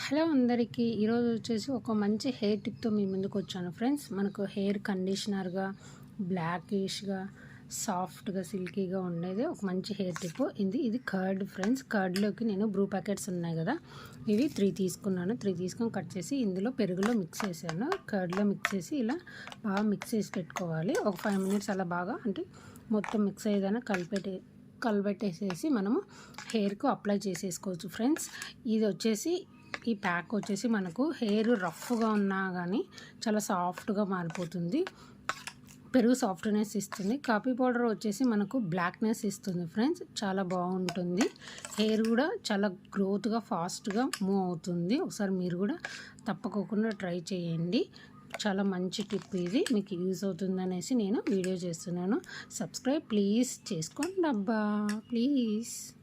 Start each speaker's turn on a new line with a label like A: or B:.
A: Hello అందరికీ ఈరోజు వచ్చేసి ఒక మంచి హెయిర్ టిప్తో మీ ముందుకు వచ్చాను. ఫ్రెండ్స్ మనకు హెయిర్ కండిషనర్గా బ్లాకిష్గా సాఫ్ట్గా సిల్కీగా ఉండేది ఒక మంచి హెయిర్ టిప్. ఇది ఇది కర్డ్ ఫ్రెండ్స్. కర్డ్లోకి నేను బ్రూ ప్యాకెట్స్ ఉన్నాయి కదా ఇవి త్రీ తీసుకున్నాను. త్రీ తీసుకొని కట్ చేసి ఇందులో పెరుగులో మిక్స్ చేశాను. కర్డ్లో మిక్స్ చేసి ఇలా బాగా మిక్స్ చేసి పెట్టుకోవాలి. ఒక ఫైవ్ మినిట్స్ అలా బాగా అంటే మొత్తం మిక్స్ అయ్యేదాన్ని కలిపెట్టి కలబెట్టేసేసి మనము హెయిర్కు అప్లై చేసేసుకోవచ్చు. ఫ్రెండ్స్ ఇది వచ్చేసి ఈ ప్యాక్ వచ్చేసి మనకు హెయిర్ రఫ్గా ఉన్నా కానీ చాలా సాఫ్ట్గా మారిపోతుంది. పెరుగు సాఫ్ట్నెస్ ఇస్తుంది. కాఫీ పౌడర్ వచ్చేసి మనకు బ్లాక్నెస్ ఇస్తుంది ఫ్రెండ్స్. చాలా బాగుంటుంది. హెయిర్ కూడా చాలా గ్రోత్గా ఫాస్ట్గా మూవ్ అవుతుంది. ఒకసారి మీరు కూడా తప్పకోకుండా ట్రై చేయండి. చాలా మంచి టిప్ ఇది. మీకు యూజ్ అవుతుందనేసి నేను వీడియో చేస్తున్నాను. సబ్స్క్రైబ్ ప్లీజ్ చేసుకోండి అబ్బా. ప్లీజ్.